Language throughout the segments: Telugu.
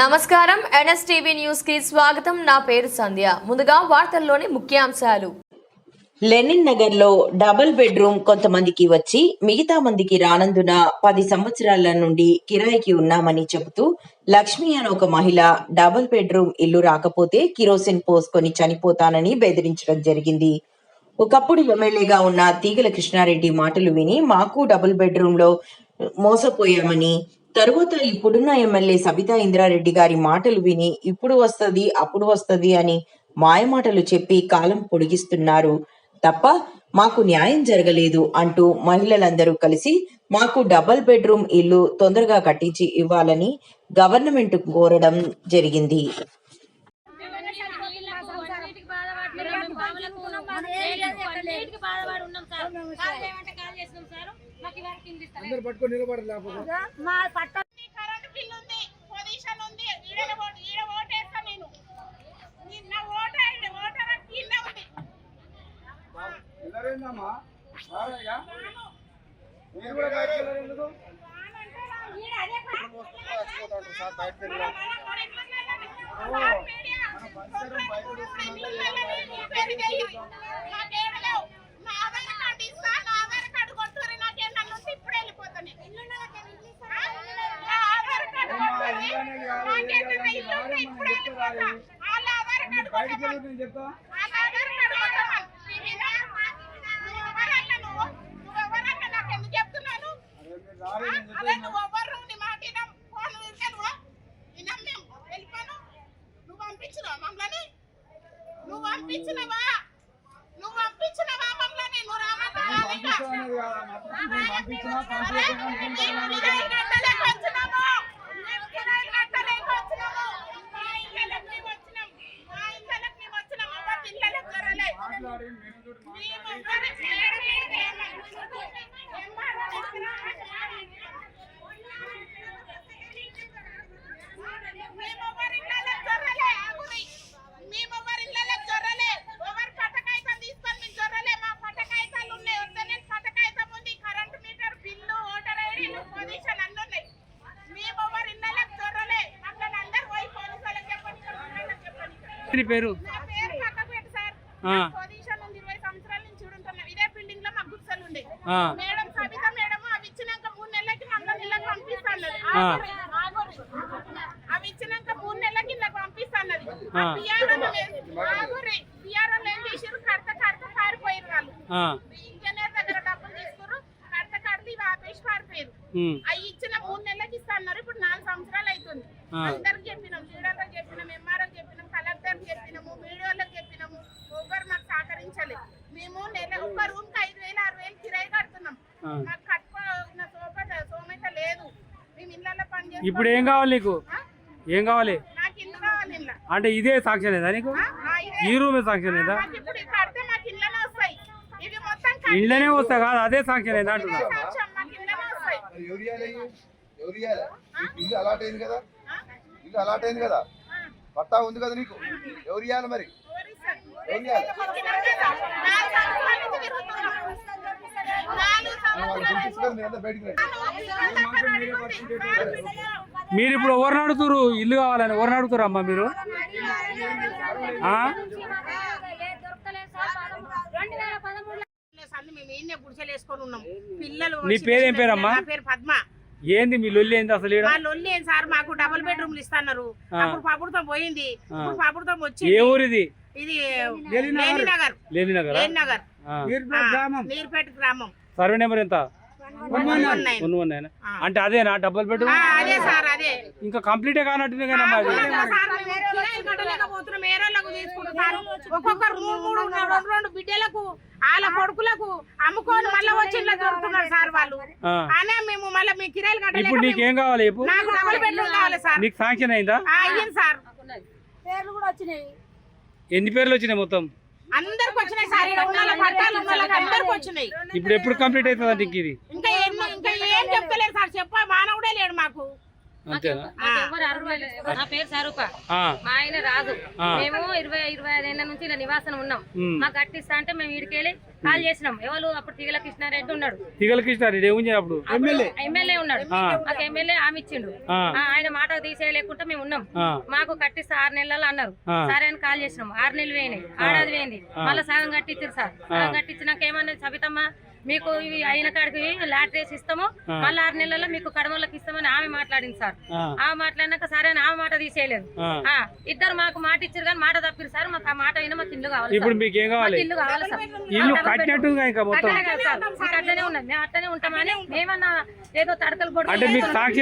నమస్కారం. ఎన్ఎస్టీవీ న్యూస్కి స్వాగతం. నా పేరు సంధ్య. ముందుగా వార్తల్లోని ముఖ్యాంశాలు. లెనిన్ నగర్లో డబుల్ బెడ్రూమ్ కొంతమందికి వచ్చి మిగతా మందికి రానందున పది సంవత్సరాల నుండి కిరాయికి ఉన్నామని చెబుతూ లక్ష్మి అనే ఒక మహిళ డబుల్ బెడ్రూమ్ ఇల్లు రాకపోతే కిరోసిన్ పోసుకొని చనిపోతానని బెదిరించడం జరిగింది. ఒకప్పుడు ఎమ్మెల్యేగా ఉన్న తీగల కృష్ణారెడ్డి మాటలు విని మాకు డబుల్ బెడ్రూమ్లో మోసపోయామని తరువాత ఇప్పుడున్న ఎమ్మెల్యే సబితా ఇంద్రారెడ్డి గారి మాటలు విని ఇప్పుడు వస్తుంది అప్పుడు వస్తుంది అని మాయమాటలు చెప్పి కాలం పొడిగిస్తున్నారు. తప్ప మాకు న్యాయం జరగలేదు అంటూ మహిళలందరూ కలిసి మాకు డబల్ బెడ్రూమ్ ఇల్లు తొందరగా కట్టించి ఇవ్వాలని గవర్నమెంట్ కోరడం జరిగింది అన్నిటికి బాధపడుతున్నాం మేము పాములకు ఉన్నాం, అన్నిటికి బాధపడి ఉన్నాం సార్ కాల్ చేయమంటే కాల్ చేసినాం సార్ మాకు ఇవరకు కింద ఇస్తారు అందరు పట్టుకొని నిలబడాలి లేకపోతే. మా పట్ట కరెంట్ బిల్ ఉంది పొజిషన్ ఉంది ఈడ ఓటు ఈడ ఓటేస్తా నేను. నిన్న ఓట ఓటర్ కింద ఉంది. ఎవరైందమ్మా రావయ్యా? మీరు కూడా బయటకు వెళ్ళారు ఎందుకు? సార్ వెళ్ళారు. నేను చెప్తా చెప్తున్నాను అరే మీరు రాలే నేను అదే చెప్పేది నువ్వు ఎవ్వరు నీ మాట వినం. ఫోన్ తీసుకెళ్ళిపో. వినం మేము. వెళ్ళిపోను. నువ్వు పంపించినావా? నువ్వు పంపించినావా? మమ్మల్ని? నువ్వు రామంటే రాలేక. పంపించామనేది కాదమ్మా. నేను పంపించినా వాళ్ళకి చెప్పండి. నీ పేరు నా పేరు పక్కకు పెట్టు సార్. ఆ. నా పొజిషన్ ఉంది. ఇరవై సంవత్సరాల నుంచి ఉంటున్నాం. ఇదే బిల్డింగ్లో మాకు గుర్సలు ఉండే. ఆ. మేడం సబిత మేడం అవి ఇచ్చినాక మూడు నెలలకి మమ్మల్ని ఇళ్ళకి పంపిస్తాన్నది. అవి ఇచ్చినాక మూడు నెలలకి ఇళ్ళకి పంపిస్తాన్నది. పిఆర్ఓ లో ఏం- చేసిర్రు? కడత కడత పారిపోయారు వాళ్ళు. ఇంజనీర్ దగ్గర డబ్బులు తీసుకుర్రు. కడత కడత ఇవి ఆపేసి పారిపోయారు. అవి ఇచ్చిన మూడు నెలలకి ఇస్తా అన్నారు ఇప్పుడు నాలుగు సంవత్సరాలు అవుతుంది. అందరికి ఇప్పుడు ఏం కావాలి నీకు? ఏం కావాలి? అంటే ఇదే సాక్ష్యం ఏదా నీకు? ఈ రూమే ఏదా కడితే మాకు ఇళ్ళనే వస్తా కాదు అదే సాక్ష్యం ఏదా అంటున్నా? ఇల్లు అలాట్ అయింది కదా ఇల్లు అలాట్ అయింది కదా పట్టా ఉంది కదా నీకు? ఎవరు మరి? ఎవరు మీరు ఇప్పుడు ఎవరిని అడుగుతురు? ఇల్లు కావాలని ఎవరిని అడుగుతారు అమ్మా మీరు? నీ పేరేం పేరమ్మా? నా పేరు పద్మ ఏంది మీ లొల్లి ఏంది అసలు లొల్లి ఏం సార్? మాకు డబుల్ బెడ్రూమ్లు ఇస్తున్నారు. అప్పుడు పోయింది. ఇప్పుడు ప్రభుత్వం ఏ ఊరిది? ఇది లేనినగర్. లేని నగర గ్రామం. సర్వే నెంబర్ ఎంత? One one nine. అంటే అదేనా డబుల్ బెడ్ ఆ, అదే సార్ అదే. ఇంకా కంప్లీటే కానట్టుంది ఒక్కొక్కరు మూడు మూడు రెండు రెండు బిడ్డలకు వాళ్ళ కొడుకులకు అమ్ముకొని మళ్ళీ వచ్చి ఇళ్ళ దొరుకుతున్నారు సార్ వాళ్ళు. ఆ. అనే మేము మళ్ళీ మీ కిరాయిలు ఇప్పుడు నీకేం కావాలి చెప్పు? నాకు డబుల్ బెడ్రూమ్ కావాలి సార్. నీకు శాంక్షన్ అయిందా? ఆ, అయ్యింది సార్. పేర్లు కూడా వచ్చినాయి. ఎన్ని పేర్లు వచ్చినాయి మొత్తం? అందరికి ఇప్పుడు ఎప్పుడు కంప్లీట్ అవుతుంది ఇది? ఇంకా ఏం చెప్తలేరు సార్? చెప్ప మానవుడే లేడు మాకు. అంతేనా. నా పేరు సరూప. ఆ, మా ఆయన రాజు. ఆ. మేము ఇరవై ఇరవై ఐదేళ్ళ నుంచి ఇలా ఉన్నాం. మాకు కట్టిస్తా అంటే మేము వీడికెళ్ళి కాల్ చేసినాం. ఎవరు? అప్పుడు తిగల కృష్ణారెడ్డి ఉన్నాడు. తిగల కృష్ణారెడ్డి ఏం అప్పుడు? ఎమ్మెల్యే ఉన్నాడు. మాకు ఎమ్మెల్యే హామీ ఇచ్చిండు. ఆయన మాట తీసేయలేకుండా మేము ఉన్నాం. మాకు కట్టిస్తా ఆరు నెలలు అన్నారు. సరే అని కాల్ చేసినాం. ఆరు నెలలు పోయినాయి. ఆడాది పోయింది. మళ్ళీ సగం కట్టించారు సార్. సగం కట్టించినాక ఏమన్నది సబితమ్మ? మీకు ఇవి అయిన కాడికి లాటరీస్ ఇస్తాము. మళ్ళీ ఆరు నెలల్లో మీకు కడమలకు ఇస్తామని ఆమె మాట్లాడింది సార్. ఆ, ఆమె మాట్లాడినాక సరే అని ఆమె మాట తీసేయలేదు. ఇద్దరు మాకు మాట ఇచ్చారు కానీ మాట తప్పిరు సార్. మాకు ఆ మాట అయినా మాకు ఇల్లు కావాలి ఇప్పుడు. మీకు ఏం కావాలి? ఇల్లు కావాలి సార్. ఇల్లు కట్టినట్టుగా ఇంకా మొత్తం. సార్. మాకు అట్లనే ఉన్నది. మేము అట్లనే ఉంటామని మేమన్నా ఏదో తడకలు అంటే మీకు సార్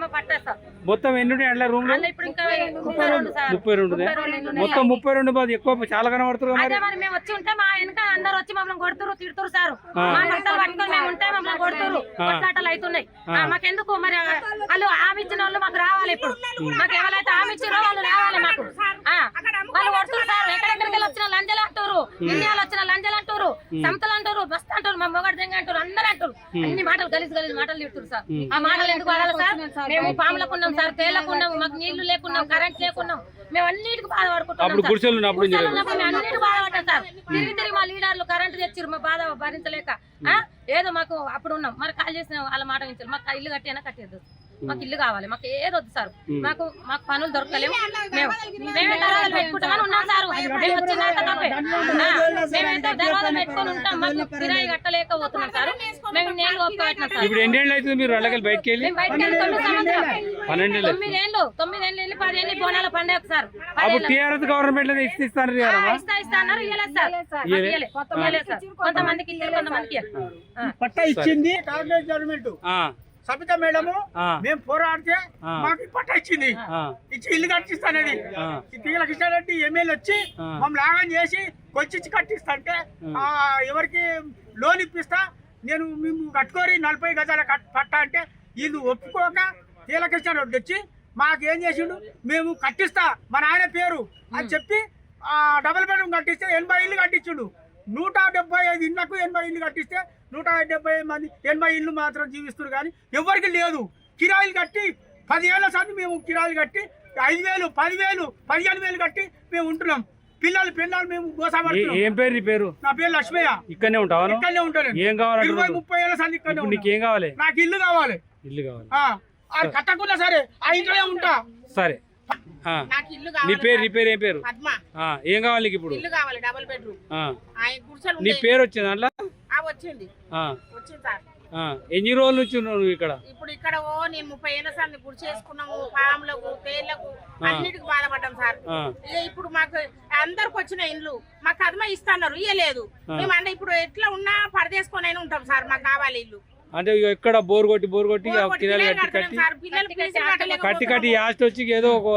మా పట్టా సార్. మొత్తం ఎన్ని అట్లా రూమ్ ఇప్పుడు ఇంకా ముప్పై రెండు. సార్. ముప్పై రెండు ముప్పై రెండు ఇల్లు ఉన్నాయి. మొత్తం ముప్పై రెండు ఎక్కువ చాలా కనబడుతుంది మరి అదే మరి. మేము వచ్చి ఉంటే. మా వెనక అందరు వచ్చి మమ్మల్ని కొడుతురు తిడుతురు సార్. మా బట్టలు పట్టుకొని మేము ఉంటే మమ్మల్ని కొడుతురు కొట్లాటలు అవుతున్నాయి. ఆ, మాకెందుకు మరి వాళ్ళు ఆమె ఇచ్చిన వాళ్ళు మాకు రావాలి ఇప్పుడు. మాకు ఎవరైతే ఆమె ఇచ్చారో వాళ్ళు రావాలి మాకు. ఆ, వాళ్ళు కొడుతురు సార్. ఎక్కడెక్కడికి వచ్చిన లంజలు అంటారు ఇండియాలో వచ్చిన లంజలు అంటారు. సంతలు అంటారు బస్తా అంటారు మా మొగడు దెంగ అంటారు అందరూ అంటారు. అన్ని మాటలు గలీజ్ గలీజ్ మాటలు తిడుతురు సార్. ఆ మాటలు ఎందుకు వాడాలి సార్? మేము పాములకు ఉన్నాం సార్ తేలకు ఉన్నాం మాకు నీళ్ళు లేకున్నాం కరెంట్ లేకున్నాం. మేము అన్నిటికి బాధపడుకుంటున్నాం అప్పుడు. గుడిసెలు ఉన్నప్పుడు అన్నిటికి బాధపడ్డాం సార్. తిరిగి తిరిగి మా లీడర్లు కరెంట్ తెచ్చిరు మా బాధ భరించలేక. ఆ? ఏదో మాకు అప్పుడు ఉన్నాం. మరి కాల్ చేసిన వాళ్ళ మాట వింటారు మాకు ఇల్లు కట్టినా కట్టేది మాకు ఇల్లు కావాలి. మాకు ఏది వద్దు సార్. మాకు మాకు పనులు దొరకలేము మేము మేమే దర్వాజాలు పెట్టుకుంటామని ఉన్నాం సార్. మేము వచ్చినాక తప్పే. ఆ, మేమైతే దర్వాజాలు పెట్టుకొని ఉంటాం. మాకు కిరాయి కట్టలేకపోతున్నాం సార్. మేము నేను ఒప్పుకోవట్లేదు సార్. ఇప్పుడు ఎన్ని ఏళ్ళు అవుతుంది మీరు అల్లకెళ్ళి బయటకు వెళ్ళి? మేము బయటకు వెళ్ళి తొమ్మిది సంవత్సరాలు. పన్నెండేళ్ళు తొమ్మిదేళ్ళు తొమ్మిదేళ్ళు వెళ్ళి పదేళ్ళు బోనాల పండుగ సార్. అప్పుడు టీఆర్ఎస్ గవర్నమెంట్లో ఇస్తాను ఆ, కదమ్మా ఇస్తా ఇస్తా అన్నారు. ఇయ్యలేదు సార్. మాకు ఇయ్యలే? ఇయ్యలే. ఇయ్యలేదు సార్. కొంతమందికి ఇచ్చారు కొంతమందికి ఇయ్యలేదు. ఆ. పట్టా ఇచ్చింది కాంగ్రెస్ గవర్నమెంట్. ఆ, సబిత మేడము మేము పోరాడితే. మాకు పట్టా ఇచ్చింది ఇచ్చి ఇల్లు కట్టిస్తానని. తీగల కృష్ణారెడ్డి ఎమ్మెల్యే వచ్చి. మమ్మల్ని ఆగం చేసి కొచ్చిచ్చి కట్టిస్తా అంటే ఆ, ఎవరికి లోన్ ఇప్పిస్తా నేను మేము కట్టుకోరి నలభై గజాల పట్టా అంటే వీళ్ళు ఒప్పుకోక తీగల కృష్ణారెడ్డి వచ్చి మాకేం చేసిండు? మేము కట్టిస్తా మా నాయన పేరు అని చెప్పి ఆ, డబుల్ బెడ్రూమ్ కట్టిస్తే ఎనభై ఇల్లు కట్టించుడు. నూట డెబ్బై ఐదు ఇళ్ళకు ఎనభై ఇల్లు కట్టిస్తే నూట డెబ్బై మంది ఎనభై ఇల్లు మాత్రం జీవిస్తున్నారు కానీ ఎవరికి లేదు. కిరాయిలు కట్టి పదివేల సార్లు మేము కిరాయిలు కట్టి ఐదు వేలు పదివేలు పదిహేను వేలు కట్టి మేము ఉంటున్నాం. పిల్లలు పిల్లలు మేము ఏ- ఏం పేరు నీ పేరు? నా పేరు లక్ష్మయ్య. ఇక్కడనే ఉంటావా? ఇక్కడనే ఉంటాను ఏం కావాలంటే ఇరవై ముప్పై ఏళ్ళ సార్లు ఇక్కడనే. నీకేం కావాలి? నాకు ఇల్లు కావాలి. ఇల్లు కావాలి. ఆ, అది కట్టకున్నా సరే ఆ ఇంట్లోనే ఉంటా. సరే. ఆ, నాకు ఇల్లు నీ కావాలి పేరు నీ పేరు ఏం పేరు? పద్మ. ఆ, ఏం కావాలి నీకు ఇప్పుడు? ఇల్లు కావాలి డబుల్ బెడ్రూమ్ ఆ, ఆయన గుడిసెలు నీ. పేరు వచ్చింది దాంట్లో ఆ వచ్చింది. ఆ, వచ్చింది సార్. ఆ, ఎన్ని రోజుల నుంచి ఉన్నావు నువ్వు ఇక్కడ? ఇప్పుడు ఇక్కడ ఓ నేను ముప్పై ఏళ్ళ సార్లు గుడి చేసుకున్నాము పాములకు తేళ్ళకు అన్నిటికి బాధపడ్డాం సార్. ఇక ఇప్పుడు మాకు అందరికి వచ్చిన ఇండ్లు మాకు కదమ ఇస్తున్నారు ఇయ్యలేదు. మేము అంటే ఇప్పుడు ఎట్లా ఉన్నా పడదేసుకొని అయినా ఉంటాం సార్ మాకు కావాలి ఇల్లు. అంటే ఎక్కడ బోర్ కొట్టి బోర్ కొట్టి కిరాలు కట్టి కట్టి సార్. యాస్ట్ వచ్చి ఏదో ఒక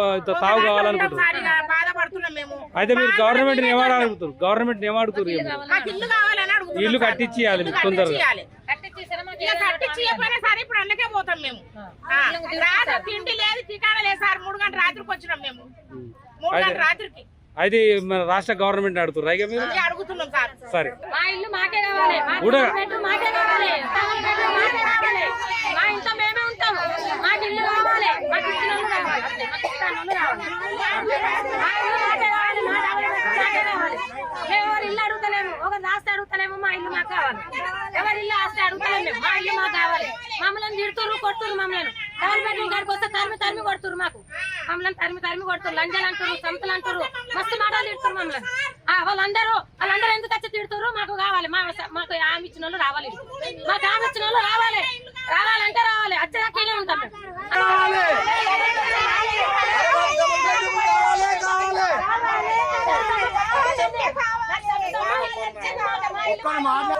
తావు కావాలనుకుంటున్నారు. సార్ ఇక బాధపడుతున్నాం మేము. అయితే మీరు గవర్నమెంట్ మేమే ఏమాడు కడతాం. అడుగుతారు గవర్నమెంట్ ఏమాడుతారు మాకు ఇల్లు. కట్టించి తొందరగా. ఇవ్వకపోయినా సరే ఇప్పుడు అందుకే పోతాం మేము. రాత్రి తిండి లేదు టికానా లేదు సార్. మూడు గంటల రాత్రికి వచ్చినాం మేము. మూడు అయితే- గంటల రాత్రికి. అయితే మన రాష్ట్ర గవర్నమెంట్ మీరు? అడుగుతున్నాం సార్. సరే. మా ఇల్లు మాకే కావాలి. మా కూడా- డబుల్ బెడ్రూమ్ మాకే కావాలి. డబుల్ బెడ్రూమ్ మాకే కావాలి. మా ఇంట్లో మేమే ఉంటాం. మాకు ఇల్లు కావాలి. మాకు ఇచ్చిన వాళ్ళు కావాలి. అంతే, మాకు ఇస్తాను వాళ్ళు కావాలి మా ఇల్లు మాకే కావాలి. మా డబుల్ బెడ్రూమ్ మాకే కావాలి. మేము ఎవరి ఆస్తి అడుగుతలేము మా ఇల్లు మాకు కావాలి. ఎవరి ఇల్లు ఆస్తి అడుగుతలేము మేము. మా ఇల్లు మాకు కావాలి. మమ్మల్ని తిడుతురు కొడుతురు మమ్మల్ని. డబల్ బెడ్రూమ్ కాడికి వస్తే తరిమి తరిమి కొడుతురు మాకు. మమ్మల్ని తరిమి తరిమి కొడుతురు లంజలు అంటారు సంతలు అంటారు మస్తు మాటలు తిడుతురు మమ్మల్ని. ఆ, వాళ్ళందరూ వాళ్ళందరూ ఎందుకు వచ్చి తిడుతురు మాకు కావాలి. మా మాకు ఆమె ఇచ్చిన వాళ్ళు రావాలి. మాకు ఆమె ఇచ్చిన వాళ్ళు రావాలి. రావాలంటే రావాలి. వచ్చేదాకా ఉంటాం మేము. ఒక్కరు మాట్లాడు